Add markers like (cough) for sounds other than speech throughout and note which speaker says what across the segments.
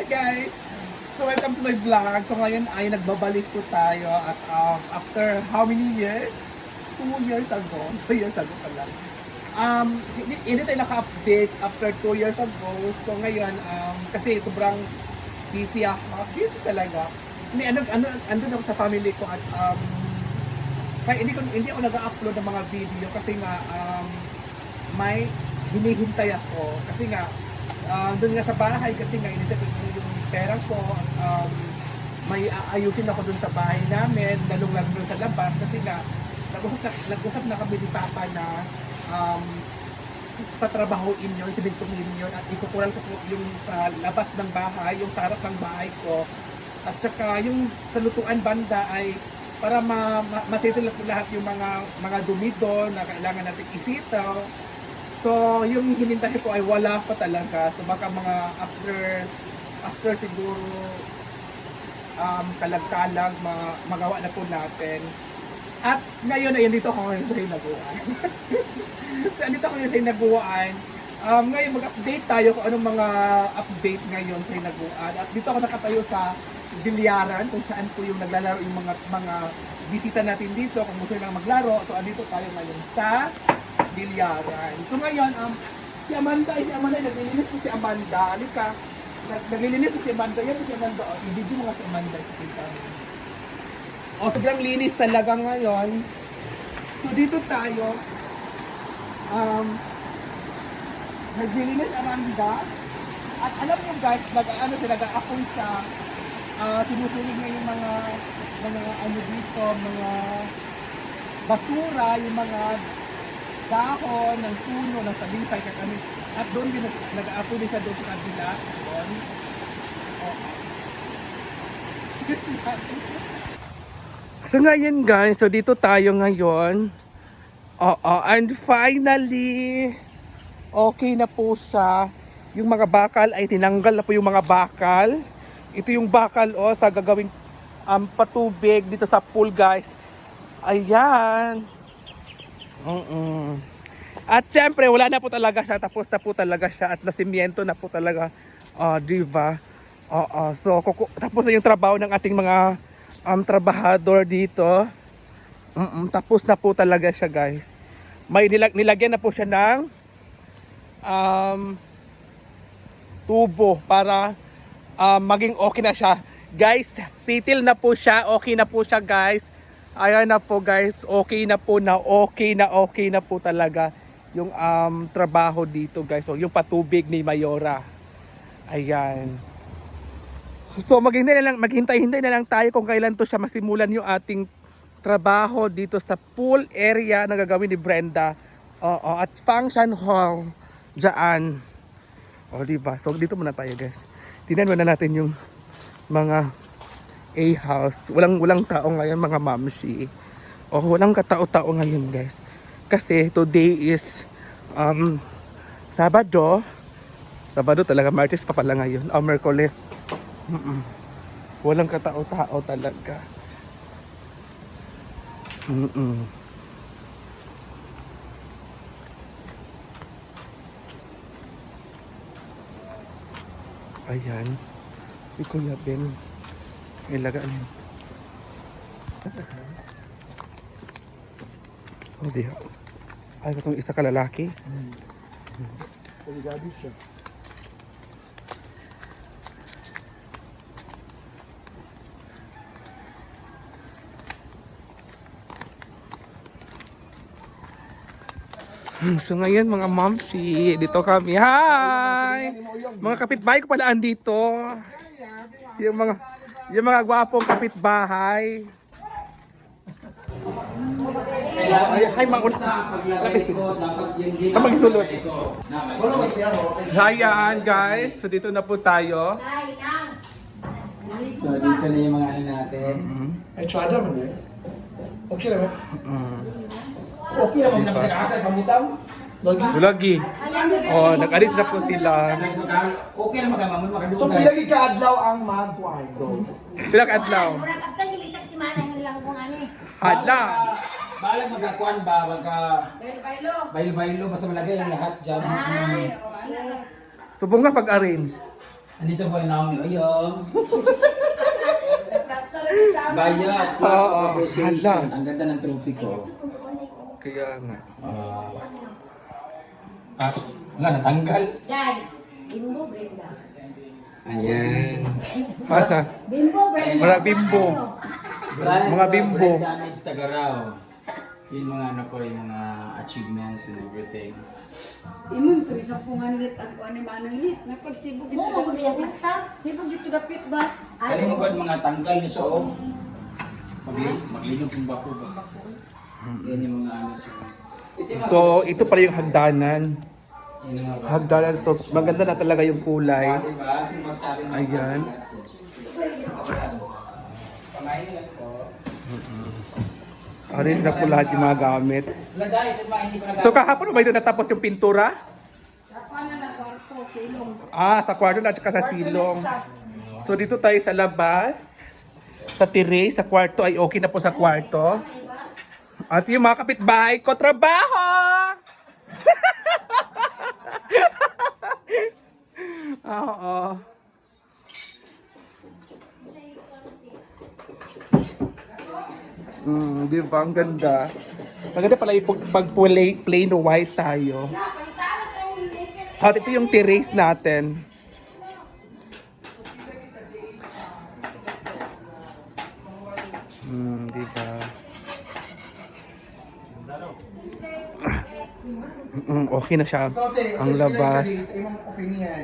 Speaker 1: Hi guys! So welcome to my vlog. So ngayon ay nagbabalik po tayo at um, after how many years? Two years ago. (laughs) Two years ago pala. Um, hindi, hindi tayo naka-update after two years ago. So ngayon, um, kasi sobrang busy ako. Busy talaga. Hindi, ano, ano, andun ako sa family ko at um, kaya hindi ko hindi ako nag-upload ng mga video kasi nga um, may hinihintay ako kasi nga uh, doon nga sa bahay kasi nga initip ko yung pera ko um, may aayusin ako doon sa bahay namin lalong lalo doon sa labas kasi nga nag-usap na, nag-usap na kami ni Papa na um, patrabahoin yun, sinintumin yun at ikukural ko yung sa labas ng bahay, yung sa harap ng bahay ko at saka yung sa lutuan banda ay para ma, ma masettle lahat yung mga mga dumi doon na kailangan natin isitaw. So, yung hinintay ko ay wala pa talaga. So, baka mga after after siguro um, kalag-kalag ma magawa na po natin. At ngayon ay dito ako ngayon sa Hinaguan. (laughs) so, andito ako ngayon sa Hinaguan. Um, ngayon mag-update tayo kung anong mga update ngayon sa Hinaguan. At dito ako nakatayo sa bilyaran kung saan po yung naglalaro yung mga mga bisita natin dito kung gusto nilang maglaro. So andito tayo ngayon sa bilyaran. So ngayon um si Amanda, si Amanda naglilinis po si Amanda. Alika. Nag naglilinis po si Amanda. Yan si Amanda. Oh, i-video mo nga si Amanda. Kita mo. Oh, sobrang linis talaga ngayon. So dito tayo. Um, naglilinis Amanda. At alam niyo guys, nag-ano sila, nag-apoy siya ah sinusulig niya yung mga mga ano dito, mga basura, yung mga dahon ng puno, ng talisay, kaya kami. At doon din nag- nag-aapoy din siya doon sa kabila. Doon. Oh. (laughs) so ngayon guys, so dito tayo ngayon. Oo, and finally, okay na po siya. Yung mga bakal ay tinanggal na po yung mga bakal. Ito yung bakal o sa gagawing um, patubig dito sa pool guys. Ayan. Mm-mm. At syempre wala na po talaga siya. Tapos na po talaga siya at nasimiento na po talaga. Uh, di ba? Oo. So kuku- tapos na yung trabaho ng ating mga um, trabahador dito. Mm-mm. Tapos na po talaga siya guys. May nilag- nilagyan na po siya ng um, tubo para um, maging okay na siya. Guys, sitil na po siya. Okay na po siya guys. Ayan na po guys. Okay na po na okay na okay na po talaga yung um, trabaho dito guys. So, yung patubig ni Mayora. Ayan. So maghintay na lang, maghintay-hintay na lang tayo kung kailan to siya masimulan yung ating trabaho dito sa pool area na gagawin ni Brenda. Oo, at function hall dyan. O, di ba? So, dito muna tayo, guys. Tingnan muna natin yung mga A-house. Walang, walang tao ngayon, mga mamshi. O, walang katao-tao ngayon, guys. Kasi, today is, um, Sabado. Sabado talaga, Martes pa pala ngayon. O, Merkules. Mm-mm. Walang katao-tao talaga. Mm-mm. Ayan. Si Kuya Ben. Ilaga niya. Oh, di. Ay, itong isa ka lalaki.
Speaker 2: Obrigado, siya.
Speaker 1: Hmm, So ngayon mga momsi, dito kami. Hi! Mga kapitbahay ko pala andito. Yung mga yung mga gwapong kapitbahay. Ay, ay. Lapis. Kapag isulot. Ayan guys, so dito na po tayo.
Speaker 3: So, dito na yung mga ano natin.
Speaker 2: Entrada man eh. Okay naman.
Speaker 3: Okay naman na sa kasal, pamutaw.
Speaker 2: Lagi.
Speaker 1: Lagi. Oh, nag-arrange na po sila.
Speaker 3: Okay naman ka, mamon,
Speaker 2: So, pilagi ka adlaw ang magkuhan ko.
Speaker 1: Pila ka adlaw?
Speaker 4: Murag abtan yung isang simana yung lang kung ano eh.
Speaker 1: Hadla.
Speaker 3: Balag magkakuan ba, magka
Speaker 4: Bailo-bailo.
Speaker 3: bailo-bailo, basta malagay lang lahat dyan.
Speaker 4: Ay, o ano.
Speaker 1: Subong nga pag-arrange.
Speaker 3: Andito po yung Naomi Oyong. Bayat.
Speaker 1: Oo, hala.
Speaker 3: Ang ganda ng trophy ko.
Speaker 1: Kaya nga.
Speaker 3: Ah. Ah, wala, natanggal.
Speaker 4: Dai. Bimbo, Brenda.
Speaker 3: Ayan.
Speaker 1: Masa?
Speaker 4: Bimbo, Brenda.
Speaker 1: Wala bimbo.
Speaker 3: Brian,
Speaker 1: Mga bimbo.
Speaker 3: Brain damage Tagaraw. Yung mga ano ko, yung mga achievements and everything.
Speaker 5: Imong to isa po nga nilit ang kuan ni Manong nilit. Napagsibog dito.
Speaker 4: Mo mo diya plasta.
Speaker 5: Sibog dito dapit ba?
Speaker 3: Kali mo ko mga tanggal niya sa oh. Magli maglinog sa bako ba? Yan yung mga ano mga-
Speaker 1: So, ito pala yung hagdanan. Hagdanan, so maganda na talaga yung kulay.
Speaker 3: Ah, diba?
Speaker 1: Ayan. Orange na po lahat yung mga gamit. So kahapon ba ito natapos yung pintura?
Speaker 5: Na na.
Speaker 1: Ah, sa kwarto at saka sa silong. So dito tayo sa labas. Sa tire, sa kwarto ay okay na po sa kwarto. At yung mga kapitbahay ko, trabaho! Oo. Mm, di ba? Ang ganda. Maganda pala yung pag, plain white tayo. At ito yung terrace natin. Hmm, di ba? Mm, okay na siya. Ang labas.
Speaker 2: Imong opinion.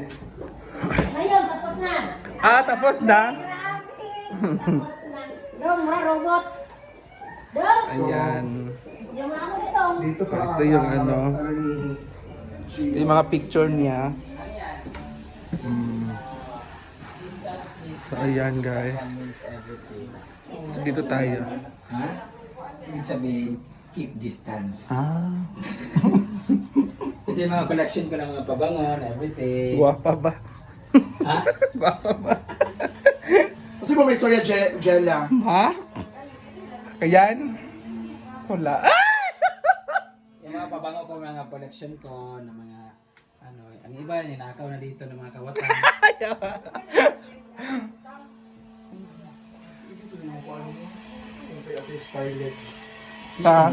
Speaker 4: Ngayon, tapos na.
Speaker 1: Ah, tapos na?
Speaker 4: Dong, mura robot. Dong.
Speaker 1: Ayan.
Speaker 4: Yung mga mo dito.
Speaker 2: Dito pa
Speaker 1: Ito yung ano. Ito yung mga picture niya. Hmm. So, ayan guys. So, dito tayo.
Speaker 3: Ha? Ibig sabihin, keep distance.
Speaker 1: Ah. (laughs)
Speaker 3: Ito yung mga collection ko ng mga pabangon, everything.
Speaker 1: Guwapa ba?
Speaker 3: Ha? (laughs)
Speaker 1: Guwapa ba?
Speaker 2: Kasi mo may storya Je- Jella.
Speaker 1: Ha? Ayan? Wala. Ah! (laughs)
Speaker 3: Yung mga pabango ko, mga collection ko, ng mga, ano, ang iba, ninakaw na dito ng mga kawatan.
Speaker 1: Sa...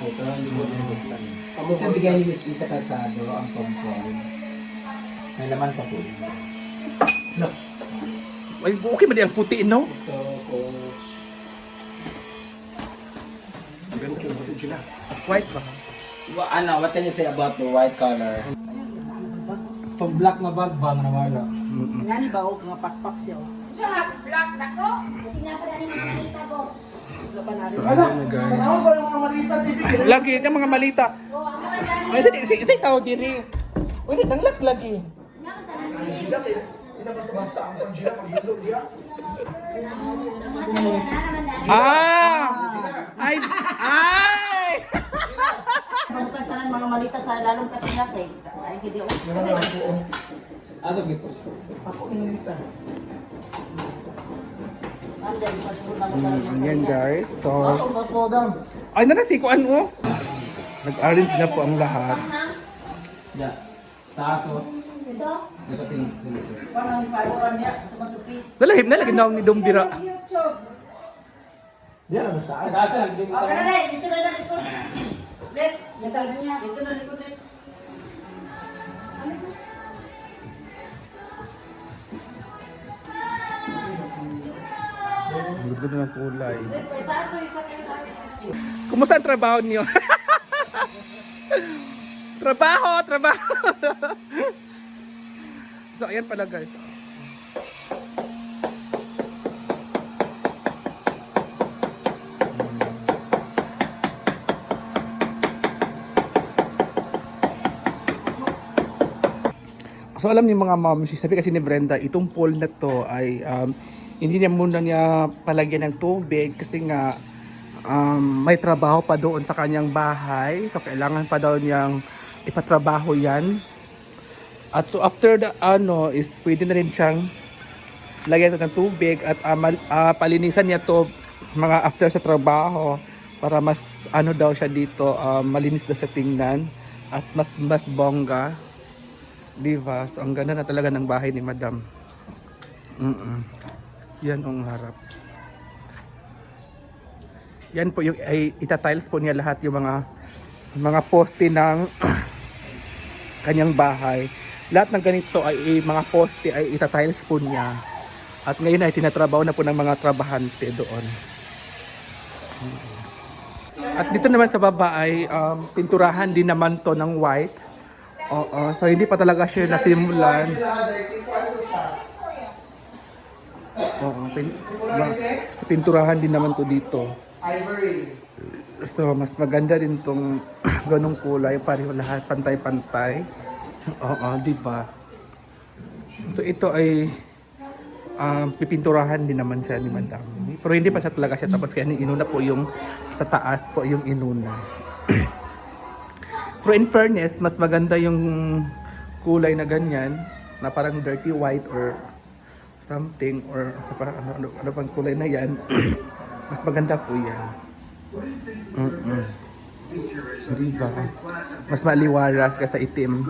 Speaker 3: Ito, hindi ko binubuksan. Yung bigay ni Miss Lisa Casado, ang kompon. May laman pa po.
Speaker 1: Ay, okay ba di ang puti, no?
Speaker 3: Ito, coach.
Speaker 1: White ba?
Speaker 3: Wa, ano, what can you say about the white color? Itong black na bag bang nawala.
Speaker 6: Ngani ba og nga pakpak siya? oh.
Speaker 5: Sa black na ko.
Speaker 4: Kasi nga pa
Speaker 6: na rin.
Speaker 1: So, ayan na guys.
Speaker 2: Ano ba yung mga malita TV?
Speaker 1: Lagi, yung mga malita. Ay, dali, si, si tao diri. Uy, di, nanglat lagi.
Speaker 4: Ka.
Speaker 2: Hindi.
Speaker 1: Ah! Ay! Ay!
Speaker 6: Pagkutan tanan mga malita sa lalong katiyak eh. Ay gidi oh.
Speaker 2: Yan ang ako. oh.
Speaker 3: Ano biko?
Speaker 2: Ako yung
Speaker 6: sa tanan.
Speaker 1: Ayan guys. So,
Speaker 2: Ako nga po, dam.
Speaker 1: ay na nasikuan mo. Nag-arrange na po ang lahat.
Speaker 3: Yeah. Sa aso.
Speaker 4: Ito.
Speaker 3: Ito sa pin. dito.
Speaker 6: Parang palawan niya tumatupi.
Speaker 1: Dalahim na lagi ni Dom Dira.
Speaker 5: YouTube.
Speaker 2: Yan ang basta.
Speaker 3: Sa nagbigay
Speaker 6: Okay na dai, dito na na dito. Let,
Speaker 5: Natal na niya.
Speaker 6: dito na dito
Speaker 1: ganda ng kulay. Kumusta ang trabaho niyo? trabaho, trabaho. so, ayan pala guys. So alam niyo mga mom, sabi kasi ni Brenda, itong pool na to ay um, hindi niya muna niya palagyan ng tubig kasi nga um, may trabaho pa doon sa kanyang bahay. So kailangan pa daw niyang ipatrabaho yan. At so after the ano is pwede na rin siyang lagyan ng tubig at ah, mal- ah, palinisan niya to mga after sa trabaho para mas ano daw siya dito ah, malinis daw sa tingnan at mas mas bongga. Diba? So, ang ganda na talaga ng bahay ni Madam. Mm Yan ang harap. Yan po yung ay itatiles po niya lahat yung mga mga poste ng (clears throat) kanyang bahay. Lahat ng ganito ay, ay mga poste ay itatiles po niya. At ngayon ay tinatrabaho na po ng mga trabahante doon. At dito naman sa baba ay um, pinturahan din naman to ng white. Oo, so hindi pa talaga siya nasimulan. Oo, pin, ba- pinturahan din naman to dito.
Speaker 2: Ivory.
Speaker 1: So, mas maganda din tong (clears throat) ganong kulay, pareho lahat, pantay-pantay. Oo, di ba? So, ito ay um, pipinturahan din naman siya ni Madam. Pero hindi pa siya talaga siya tapos kaya inuna po yung sa taas po yung inuna. (clears throat) Pero in fairness, mas maganda yung kulay na ganyan, na parang dirty white or something or sa parang ano, ano, ano pang kulay na yan. (clears throat) mas maganda po yan. Mm-mm. Diba? Mas maliwalas ka sa itim.